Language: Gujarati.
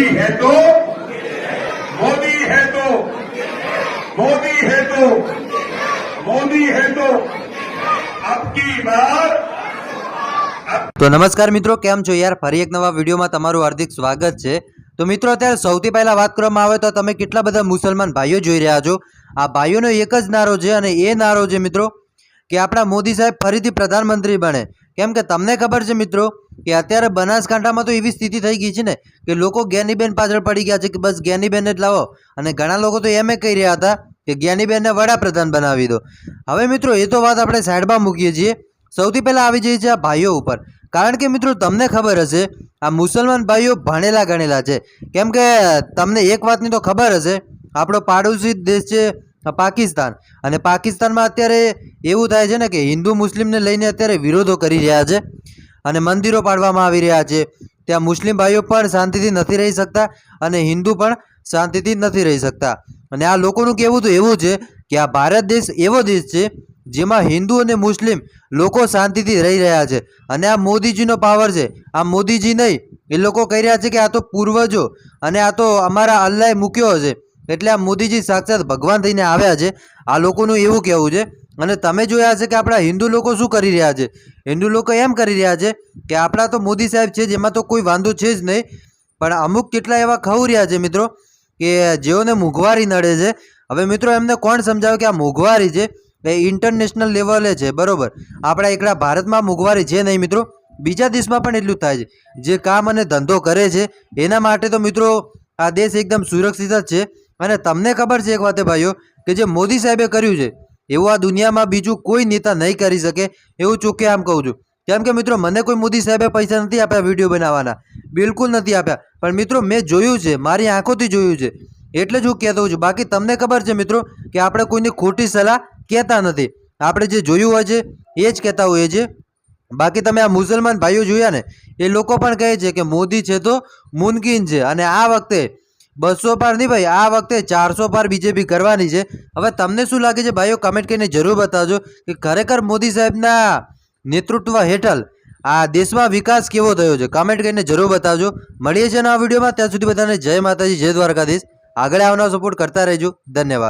मोदी है तो मोदी है तो मोदी है तो मोदी है तो अब की बार તો નમસ્કાર મિત્રો કેમ છો યાર ફરી એક નવા વિડીયોમાં તમારું હાર્દિક સ્વાગત છે તો મિત્રો અત્યારે સૌથી પહેલા વાત કરવામાં આવે તો તમે કેટલા બધા મુસલમાન ભાઈઓ જોઈ રહ્યા છો આ ભાઈઓનો એક જ નારો છે અને એ નારો છે મિત્રો કે આપણા મોદી સાહેબ ફરીથી પ્રધાનમંત્રી બને કેમ કે તમને ખબર છે મિત્રો કે અત્યારે બનાસકાંઠામાં તો એવી સ્થિતિ થઈ ગઈ છે ને કે લોકો જ્ઞાનીબેન પાછળ પડી ગયા છે કે બસ જ્ઞાનીબેન જ લાવો. અને ઘણા લોકો તો એમ કહી રહ્યા હતા કે જ્ઞાનીબેનને વડાપ્રધાન બનાવી દો. હવે મિત્રો એ તો વાત આપણે સાઈડમાં મૂકીએ છીએ. સૌથી પહેલાં આવી જઈએ છીએ આ ભાઈઓ ઉપર. કારણ કે મિત્રો તમને ખબર હશે, આ મુસલમાન ભાઈઓ ભણેલા ગણેલા છે. કેમ કે તમને એક વાતની તો ખબર હશે, આપણો પાડોશી દેશ છે પાકિસ્તાન. અને પાકિસ્તાનમાં અત્યારે એવું થાય છે ને કે હિન્દુ મુસ્લિમને લઈને અત્યારે વિરોધો કરી રહ્યા છે અને મંદિરો પાડવામાં આવી રહ્યા છે. ત્યાં મુસ્લિમ ભાઈઓ પણ શાંતિથી નથી રહી શકતા અને હિન્દુ પણ શાંતિથી નથી રહી શકતા. અને આ લોકોનું કહેવું તો એવું છે કે આ ભારત દેશ એવો દેશ છે જેમાં હિન્દુ અને મુસ્લિમ લોકો શાંતિથી રહી રહ્યા છે. અને આ મોદીજીનો પાવર છે. આ મોદીજી નહીં, એ લોકો કહી રહ્યા છે કે આ તો પૂર્વજો અને આ તો અમારા અલ્લાએ મૂક્યો છે. એટલે આ મોદીજી સાક્ષાત ભગવાન થઈને આવ્યા છે. આ લોકોનું એવું કહેવું છે. અને તમે જોયા છે કે આપણા હિન્દુ લોકો શું કરી રહ્યા છે? હિન્દુ લોકો એમ કરી રહ્યા છે કે આપણા તો મોદી સાહેબ છે, જેમાં તો કોઈ વાંધો છે જ નહીં. પણ અમુક કેટલા એવા ખવર્યા છે મિત્રો કે જેઓને મોંઘવારી નડે છે. હવે મિત્રો એમને કોણ સમજાવે કે આ મોંઘવારી છે? એ ઇન્ટરનેશનલ લેવલે છે, બરાબર. આપણા એકલા ભારતમાં મોંઘવારી છે નહીં મિત્રો. બીજા દેશમાં પણ એટલું થાય છે. જે કામ અને ધંધો કરે છે, એના માટે તો મિત્રો આ દેશ એકદમ સુરક્ષિત જ છે. અને તમને ખબર છે એક વાતે ભાઈઓ, કે જે મોદી સાહેબે કર્યું છે, એવું આ દુનિયામાં બીજું કોઈ નેતા નહીં કરી શકે એવું ચૂકે આમ કહું છું. કેમ કે મિત્રો, મને કોઈ મોદી સાહેબે પૈસા નથી આપ્યા વીડિયો બનાવવાના, બિલકુલ નથી આપ્યા. પણ મિત્રો, મેં જોયું છે, મારી આંખોથી જોયું છે, એટલે જ હું કહેતો છું. બાકી તમને ખબર છે મિત્રો, કે આપણે કોઈની ખોટી સલાહ કહેતા નથી. આપણે જે જોયું હોય છે, એ જ કહેતા હોઈએ છીએ. બાકી તમે આ મુસલમાન ભાઈઓ જોયા ને, એ લોકો પણ કહે છે કે મોદી છે તો મુનકીન છે. અને આ વખતે બસો પાર નહીં ભાઈ, આ વખતે ચારસો પાર બીજેપી કરવાની છે. હવે તમને શું લાગે છે? ભાઈઓ કમેન્ટ કરીને જરૂર બતાવજો કે ખરેખર મોદી સાહેબના નેતૃત્વ હેઠળ આ દેશમાં વિકાસ કેવો થયો છે? કમેન્ટ કરીને જરૂર બતાવજો. મળીએ છીએ આ વિડીયોમાં. ત્યાં સુધી બધાને જય માતાજી, જય દ્વારકાધીશ. આગળ આવનાર સપોર્ટ કરતા રહેજો. ધન્યવાદ.